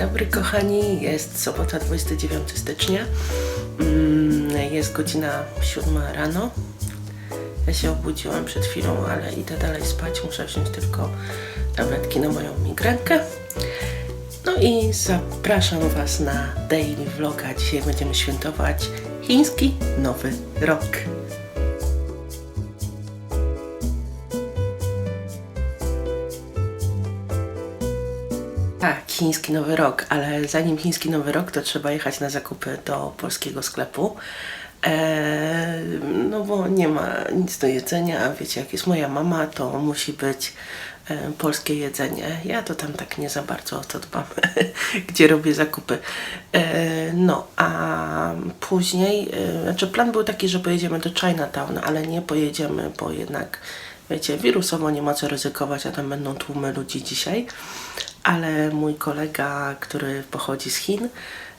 dobry kochani, jest sobota 29 stycznia, Mm, jest godzina 7 rano. Ja się obudziłam przed chwilą, ale idę dalej spać, muszę wziąć tylko tabletki na moją migrenkę. No i zapraszam Was na daily vloga. Dzisiaj będziemy świętować chiński Nowy Rok. Chiński Nowy Rok, ale zanim chiński Nowy Rok, to trzeba jechać na zakupy do polskiego sklepu. Eee, no bo nie ma nic do jedzenia, a wiecie, jak jest moja mama, to musi być e, polskie jedzenie. Ja to tam tak nie za bardzo o to dbam, gdzie robię zakupy. E, no, a później, e, znaczy plan był taki, że pojedziemy do Chinatown, ale nie pojedziemy, bo jednak wiecie, wirusowo nie ma co ryzykować, a tam będą tłumy ludzi dzisiaj. Ale mój kolega, który pochodzi z Chin,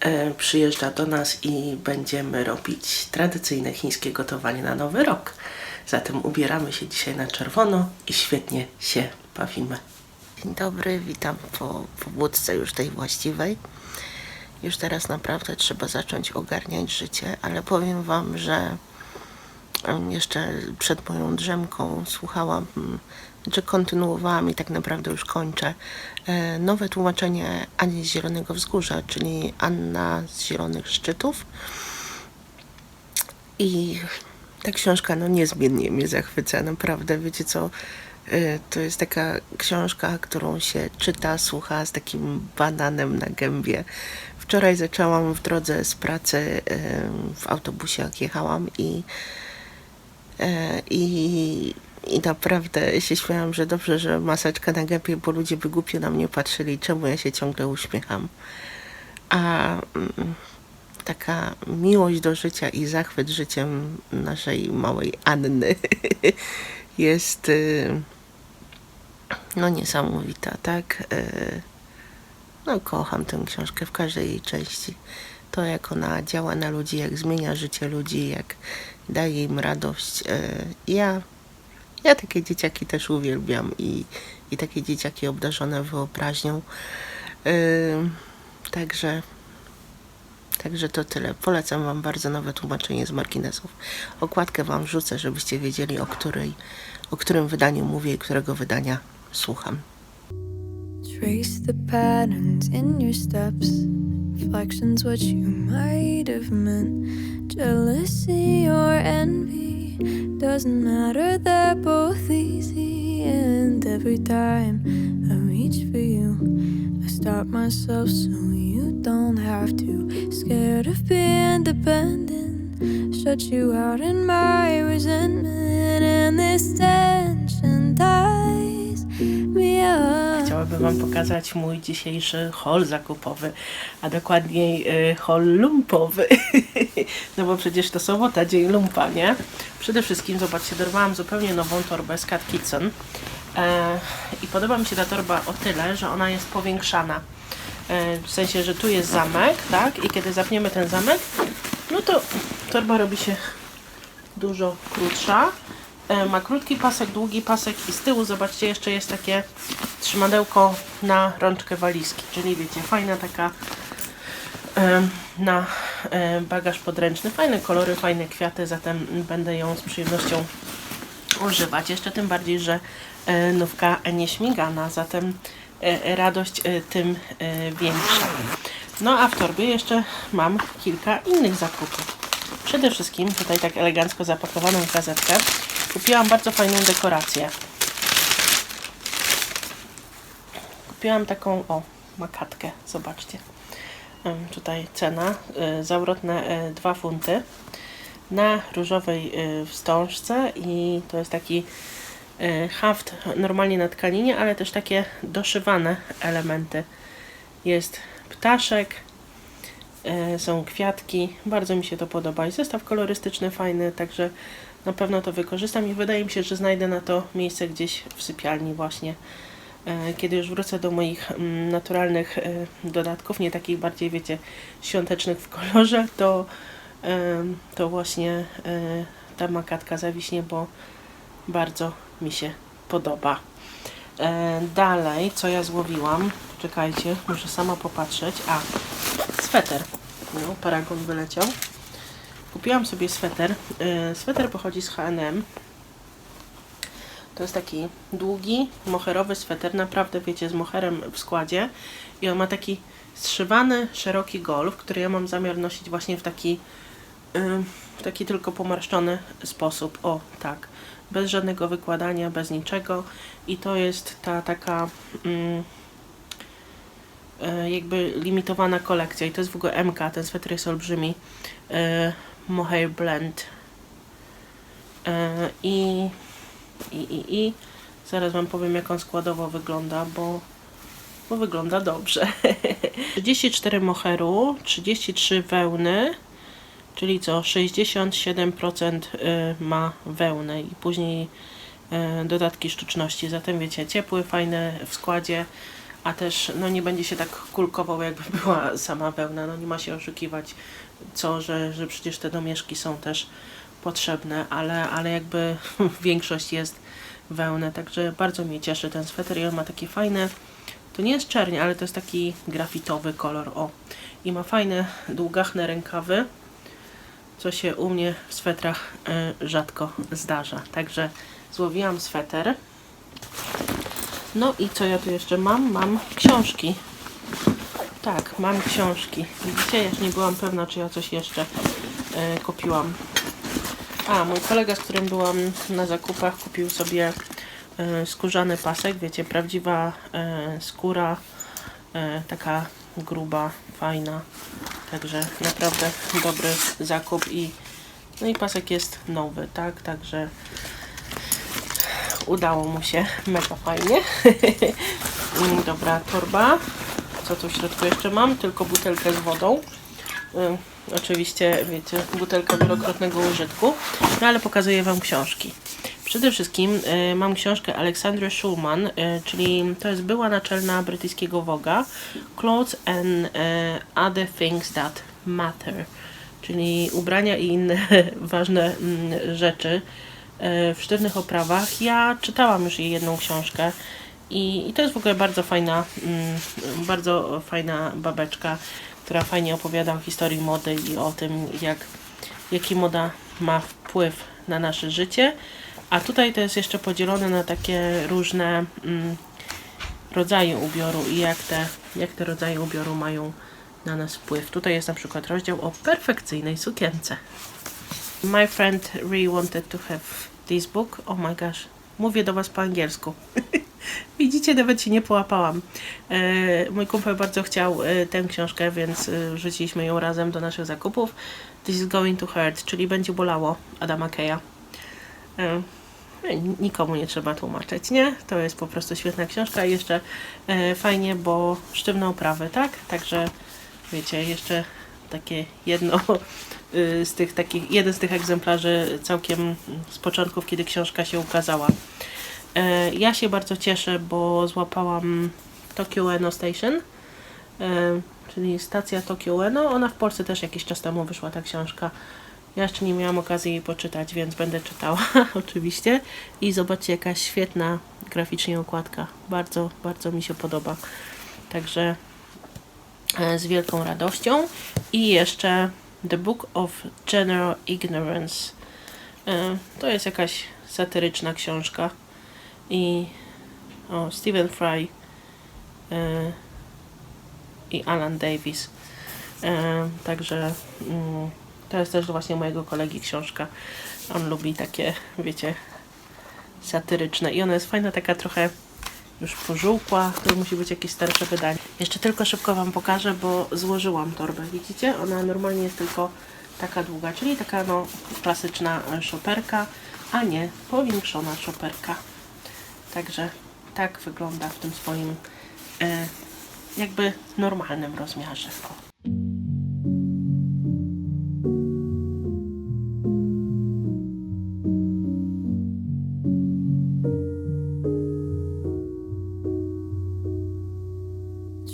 e, przyjeżdża do nas i będziemy robić tradycyjne chińskie gotowanie na Nowy Rok. Zatem ubieramy się dzisiaj na czerwono i świetnie się bawimy. Dzień dobry, witam po pobudce już tej właściwej. Już teraz naprawdę trzeba zacząć ogarniać życie, ale powiem Wam, że jeszcze przed moją drzemką słuchałam, czy kontynuowałam i tak naprawdę już kończę, e, nowe tłumaczenie Ani z Zielonego Wzgórza, czyli Anna z Zielonych Szczytów. I ta książka no niezmiennie mnie zachwyca, naprawdę. Wiecie co, y, to jest taka książka, którą się czyta, słucha z takim bananem na gębie. Wczoraj zaczęłam w drodze z pracy y, w autobusie, jak jechałam i, i, i naprawdę się śmiałam, że dobrze, że maseczka na gębie, bo ludzie by głupio na mnie patrzyli, czemu ja się ciągle uśmiecham. A mm, taka miłość do życia i zachwyt życiem naszej małej Anny jest y, no niesamowita, tak? Y, No kocham tę książkę w każdej jej części. To jak ona działa na ludzi, jak zmienia życie ludzi, jak daje im radość. Y, Ja, ja takie dzieciaki też uwielbiam i, i takie dzieciaki obdarzone wyobraźnią. Y, Także Także to tyle. Polecam Wam bardzo nowe tłumaczenie z marginesów. Okładkę Wam wrzucę, żebyście wiedzieli, o, której, o którym wydaniu mówię i którego wydania słucham. Trace the patterns in your steps, reflections what you might have meant. Jealousy or envy doesn't matter, they're both easy. And every time I reach for you, I stop myself so you don't have to. Scared of being dependent, shut you out in my resentment, and this tension Chciałabym Wam pokazać mój dzisiejszy haul zakupowy, a dokładniej y, haul lumpowy. no bo przecież to sobota, dzień lumpa, nie? Przede wszystkim, zobaczcie, dorwałam zupełnie nową torbę z Cat Kitchen. E, I podoba mi się ta torba o tyle, że ona jest powiększana. E, w sensie, że tu jest zamek, tak? I kiedy zapniemy ten zamek, no to torba robi się dużo krótsza. E, Ma krótki pasek, długi pasek i z tyłu, zobaczcie, jeszcze jest takie trzymadełko na rączkę walizki, czyli wiecie, fajna taka na bagaż podręczny. Fajne kolory, fajne kwiaty, zatem będę ją z przyjemnością używać. Jeszcze tym bardziej, że e, nówka nieśmigana, zatem e, radość e, tym większa. No a w torbie jeszcze mam kilka innych zakupów. Przede wszystkim tutaj tak elegancko zapakowaną gazetkę. Kupiłam bardzo fajną dekorację. Kupiłam taką, o, makatkę, zobaczcie. Tutaj cena, y, zawrotne y, 2 funty na różowej y, wstążce i to jest taki y, haft normalnie na tkaninie, ale też takie doszywane elementy. Jest ptaszek, y, są kwiatki, bardzo mi się to podoba i zestaw kolorystyczny fajny, także na pewno to wykorzystam i wydaje mi się, że znajdę na to miejsce gdzieś w sypialni właśnie. E, Kiedy już wrócę do moich mm, naturalnych e, dodatków, nie takich bardziej, wiecie, świątecznych w kolorze, to, em, to właśnie e, ta makatka zawiśnie, bo bardzo mi się podoba. E, dalej, co ja złowiłam? Czekajcie, muszę sama popatrzeć. A, sweter. No, paragon wyleciał. Kupiłam sobie sweter. E, sweter pochodzi z H&M. To jest taki długi, moherowy sweter, naprawdę wiecie, z moherem w składzie. I on ma taki zszywany, szeroki golf, który ja mam zamiar nosić właśnie w taki, w taki tylko pomarszczony sposób. O, tak. Bez żadnego wykładania, bez niczego. I to jest ta taka e, jakby limitowana kolekcja. I to jest w ogóle MK, ten sweter jest olbrzymi. E, Mohair Blend. E, I i, i, i zaraz Wam powiem, jak on składowo wygląda, bo, bo wygląda dobrze. 34 moheru, 33 wełny, czyli co, 67% y, ma wełnę i później y, dodatki sztuczności. Zatem wiecie, ciepły, fajny w składzie, a też no, nie będzie się tak kulkował, jakby była sama wełna. No nie ma się oszukiwać, co, że, że przecież te domieszki są też potrzebne, ale, ale jakby większość jest wełnę, także bardzo mnie cieszy ten sweter i on ma takie fajne, to nie jest czerń, ale to jest taki grafitowy kolor, o. I ma fajne, długachne rękawy, co się u mnie w swetrach y, rzadko zdarza. Także złowiłam sweter. No i co ja tu jeszcze mam? Mam książki. Tak, mam książki. Widzicie, ja nie byłam pewna, czy ja coś jeszcze y, kupiłam. A, mój kolega, z którym byłam na zakupach, kupił sobie e, skórzany pasek, wiecie, prawdziwa e, skóra, e, taka gruba, fajna. Także naprawdę dobry zakup i no i pasek jest nowy, tak? Także udało mu się, mega fajnie. Dobra, torba. Co tu w środku jeszcze mam? Tylko butelkę z wodą. Y, oczywiście, wiecie, butelka wielokrotnego użytku, no ale pokazuję Wam książki. Przede wszystkim y, mam książkę Aleksandry Schulman, y, czyli to jest była naczelna brytyjskiego Woga, Clothes and y, Other Things That Matter, czyli ubrania i inne ważne mm, rzeczy y, w sztywnych oprawach. Ja czytałam już jej jedną książkę i, i to jest w ogóle bardzo fajna, mm, bardzo fajna babeczka, która fajnie opowiada o historii mody i o tym, jak, jaki moda ma wpływ na nasze życie. A tutaj to jest jeszcze podzielone na takie różne mm, rodzaje ubioru i jak te, jak te rodzaje ubioru mają na nas wpływ. Tutaj jest na przykład rozdział o perfekcyjnej sukience. My friend really wanted to have this book. Oh my gosh. Mówię do Was po angielsku. Widzicie, nawet się nie połapałam. E, mój kumpel bardzo chciał e, tę książkę, więc e, wrzuciliśmy ją razem do naszych zakupów. This is going to hurt, czyli będzie bolało Adama Keja. E, nikomu nie trzeba tłumaczyć, nie? To jest po prostu świetna książka i jeszcze fajnie, bo sztywne oprawy, tak? Także wiecie, jeszcze takie jedno y, z tych takich, jeden z tych egzemplarzy całkiem z początków, kiedy książka się ukazała. E, Ja się bardzo cieszę, bo złapałam Tokyo Ueno Station, e, czyli stacja Tokyo Ueno. Ona w Polsce też jakiś czas temu wyszła ta książka. Ja jeszcze nie miałam okazji jej poczytać, więc będę czytała oczywiście. I zobaczcie, jaka świetna graficznie okładka. Bardzo, bardzo mi się podoba. Także e, z wielką radością. I jeszcze The Book of General Ignorance. To jest jakaś satyryczna książka. I o, Stephen Fry e, i Alan Davis. E, Także mm, to jest też właśnie mojego kolegi książka. On lubi takie, wiecie, satyryczne. I ona jest fajna, taka trochę już pożółkła, to musi być jakieś starsze wydanie. Jeszcze tylko szybko Wam pokażę, bo złożyłam torbę. Widzicie? Ona normalnie jest tylko taka długa, czyli taka no klasyczna e, szoperka, a nie powiększona szoperka. Także tak wygląda w tym swoim e, jakby normalnym rozmiarze.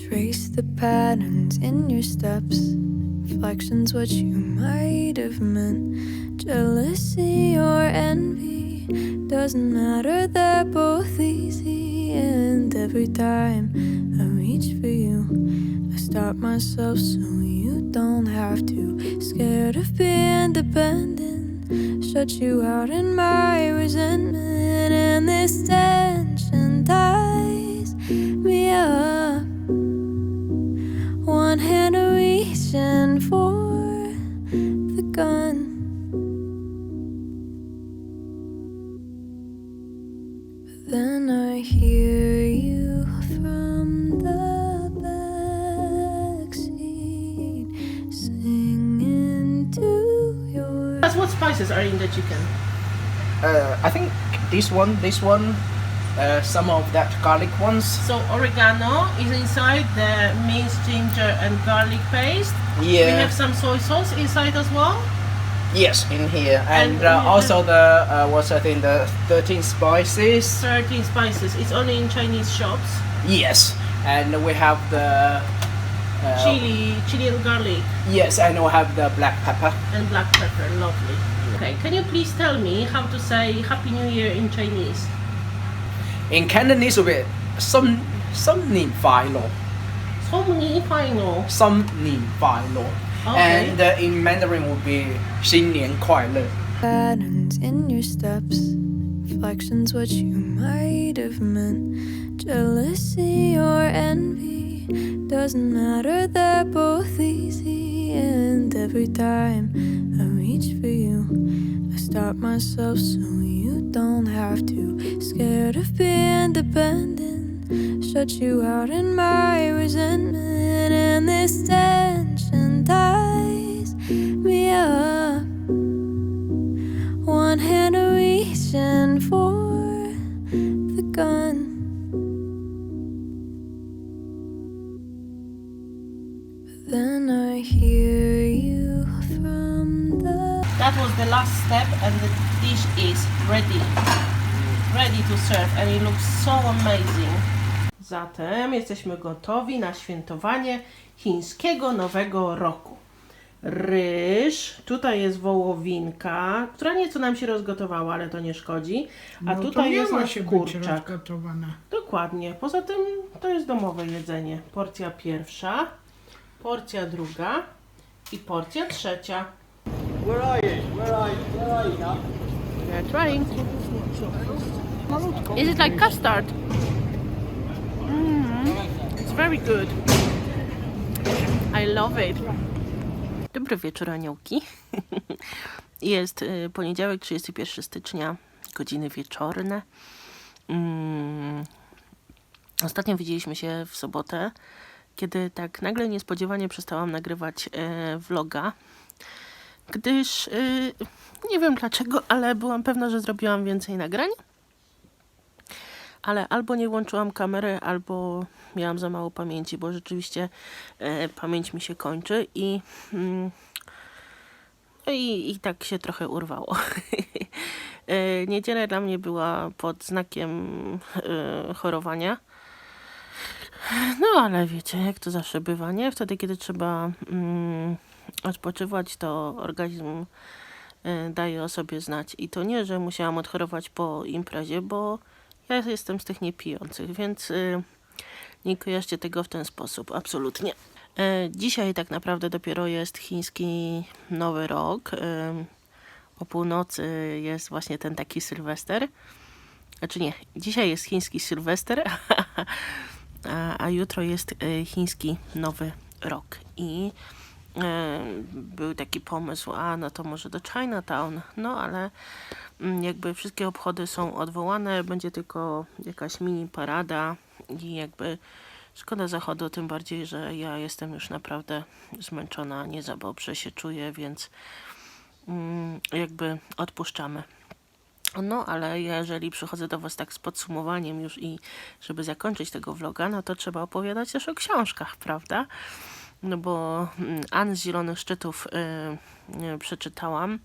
Trace the patterns in your steps. Reflections what you might have meant. Jealousy or envy Doesn't matter, they're both easy. And every time I reach for you, I stop myself so you don't have to. Scared of being dependent, shut you out in my resentment. And this tension ties me up. One hand reaching for spices are in the chicken? Uh, I think this one, this one, uh, some of that garlic ones. So oregano is inside the minced ginger and garlic paste. Yeah. We have some soy sauce inside as well. Yes, in here, and, And uh, also the uh, what's I think the thirteen spices. 13 spices. It's only in Chinese shops. Yes, and we have the uh, Chili, chili and garlic Yes, and we have the black pepper. and black pepper. Lovely. Okay, can you please tell me how to say Happy New Year in Chinese? In Cantonese, will be some some 年快乐 So many final. some 年快乐 Okay. and uh, in Mandarin would be 新年快乐 patterns in your steps. Reflections what you might have meant. Jealousy or envy doesn't matter, they're both easy. And every time I reach for you, I stop myself so you don't have to. Scared of being dependent, shut you out in my resentment. And this tension ties me up. One hand reaching for the last step and the dish is ready. Ready to serve and it looks so amazing. Zatem jesteśmy gotowi na świętowanie chińskiego Nowego Roku. Ryż, tutaj jest wołowinka, która nieco nam się rozgotowała, ale to nie szkodzi. A No to tutaj jest nasz się być kurczak. rozgotowana. Dokładnie. Poza tym to jest domowe jedzenie. Porcja pierwsza, porcja druga i porcja trzecia. Where are you? They're trying. Is it like custard? Mm, it's very good. I love it. Dobry wieczór, aniołki. Jest y, poniedziałek, 31 stycznia, godziny wieczorne. Mm, Ostatnio widzieliśmy się w sobotę, kiedy tak nagle niespodziewanie przestałam nagrywać e, vloga, gdyż y, nie wiem dlaczego, ale byłam pewna, że zrobiłam więcej nagrań. Ale albo nie włączyłam kamery, albo miałam za mało pamięci, bo rzeczywiście e, pamięć mi się kończy i, mm, i, i tak się trochę urwało. e, niedziela dla mnie była pod znakiem e, chorowania. No ale wiecie, jak to zawsze bywa, nie? Wtedy, kiedy trzeba mm, odpoczywać, to organizm y, daje o sobie znać. I to nie, że musiałam odchorować po imprezie, bo ja jestem z tych niepijących, więc y, nie kojarzcie tego w ten sposób, absolutnie. Y, Dzisiaj tak naprawdę dopiero jest chiński Nowy Rok. O północy jest właśnie ten taki Sylwester. Znaczy nie, dzisiaj jest chiński Sylwester, a, a jutro jest chiński Nowy Rok. I był taki pomysł, a no to może do Chinatown, no ale mm, jakby wszystkie obchody są odwołane, będzie tylko jakaś mini parada i jakby szkoda zachodu, tym bardziej, że ja jestem już naprawdę zmęczona, nie za dobrze się czuję, więc mm, jakby odpuszczamy. No, ale jeżeli przychodzę do Was tak z podsumowaniem już i żeby zakończyć tego vloga, no to trzeba opowiadać też o książkach, prawda? No bo mm, Ann z Zielonych Szczytów y, przeczytałam.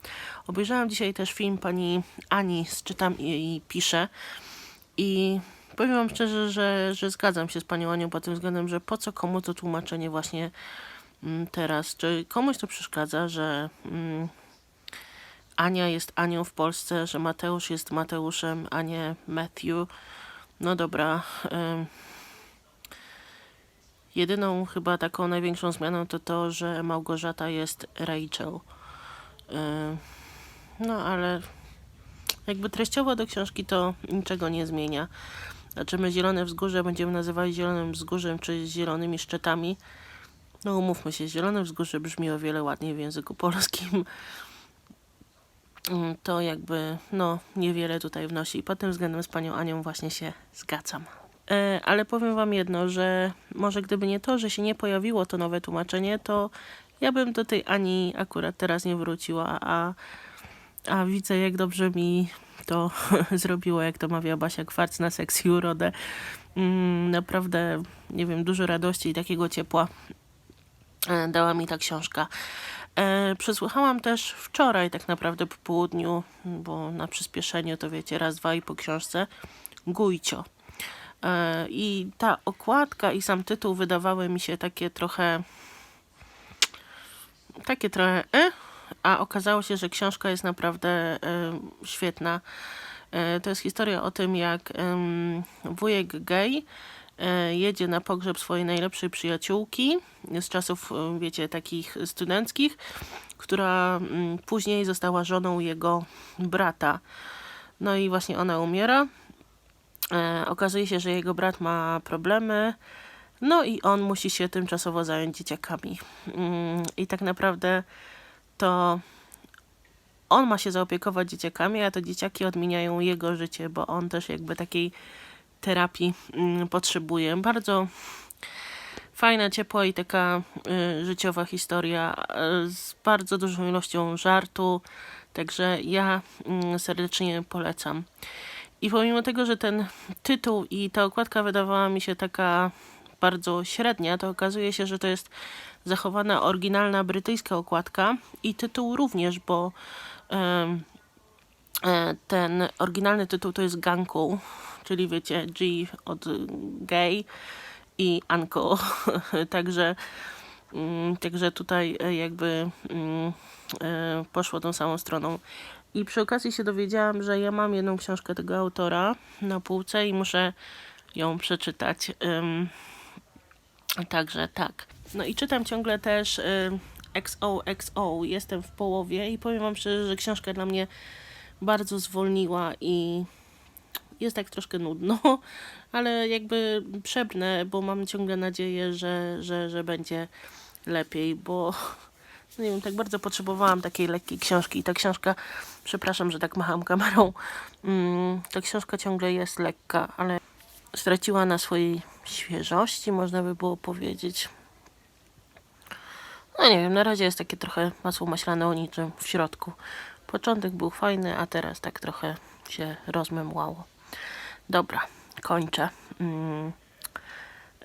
Obejrzałam dzisiaj też film pani Ani Czytam i, i Piszę i powiem Wam szczerze, że, że zgadzam się z panią Anią pod tym względem, że po co komu to tłumaczenie właśnie mm, teraz? Czy komuś to przeszkadza, że... Mm, Ania jest Anią w Polsce, że Mateusz jest Mateuszem, a nie Matthew. No dobra. ym, Jedyną chyba taką największą zmianą to to, że Małgorzata jest Rachel. Ym, No ale jakby treściowo do książki to niczego nie zmienia. Znaczy my Zielone Wzgórze będziemy nazywali Zielonym Wzgórzem czy Zielonymi Szczytami. No umówmy się, Zielone Wzgórze brzmi o wiele ładniej w języku polskim. Mm, To jakby, no, niewiele tutaj wnosi. I pod tym względem z panią Anią właśnie się zgadzam. E, ale powiem wam jedno, że może gdyby nie to, że się nie pojawiło to nowe tłumaczenie, to ja bym do tej Ani akurat teraz nie wróciła, a, a widzę jak dobrze mi to zrobiło, jak to mawia Basia Kwarc na seks i urodę. Mm, naprawdę, nie wiem, dużo radości i takiego ciepła e, dała mi ta książka. E, przesłuchałam też wczoraj, tak naprawdę po południu, bo na przyspieszeniu to wiecie, raz, dwa i po książce, Gujcio. E, I ta okładka i sam tytuł wydawały mi się takie trochę takie trochę e, a okazało się, że książka jest naprawdę e, świetna. E, to jest historia o tym, jak wujek e, jedzie na pogrzeb swojej najlepszej przyjaciółki z czasów, wiecie, takich studenckich, która później została żoną jego brata. No i właśnie ona umiera. E, okazuje się, że jego brat ma problemy. No i on musi się tymczasowo zająć dzieciakami. Mm, I tak naprawdę to on ma się zaopiekować dzieciakami, a to dzieciaki odmieniają jego życie, bo on też jakby takiej terapii mm, potrzebuje. Bardzo fajna, ciepła i taka y, życiowa historia y, z bardzo dużą ilością żartu, także ja mm, serdecznie polecam. I pomimo tego, że ten tytuł i ta okładka wydawała mi się taka bardzo średnia, to okazuje się, że to jest zachowana oryginalna brytyjska okładka i tytuł również, bo e, ten oryginalny tytuł to jest Ganku, czyli wiecie, G od gay i Uncle. także, mm, także tutaj e, jakby mm, e, poszło tą samą stroną. I przy okazji się dowiedziałam, że ja mam jedną książkę tego autora na półce i muszę ją przeczytać. Także tak. No i czytam ciągle też XOXO. Jestem w połowie i powiem wam szczerze, że książka dla mnie bardzo zwolniła i jest tak troszkę nudno, ale jakby przebnę, bo mam ciągle nadzieję, że, że, że będzie lepiej, bo no nie wiem, tak bardzo potrzebowałam takiej lekkiej książki i ta książka, przepraszam, że tak macham kamerą, mm, ta książka ciągle jest lekka, ale straciła na swojej świeżości, można by było powiedzieć. No nie wiem, na razie jest takie trochę masło maślane o niczym w środku. Początek był fajny, a teraz tak trochę się rozmemłało. Dobra, kończę. Mm,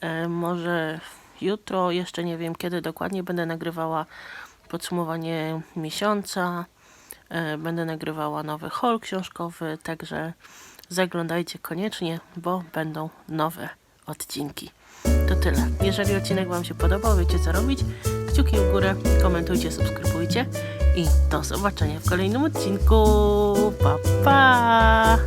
e, może jutro, jeszcze nie wiem kiedy dokładnie, będę nagrywała podsumowanie miesiąca. E, będę nagrywała nowy haul książkowy, także zaglądajcie koniecznie, bo będą nowe odcinki. To tyle. Jeżeli odcinek Wam się podobał, wiecie co robić. Kciuki w górę, komentujcie, subskrybujcie i do zobaczenia w kolejnym odcinku. Pa, pa!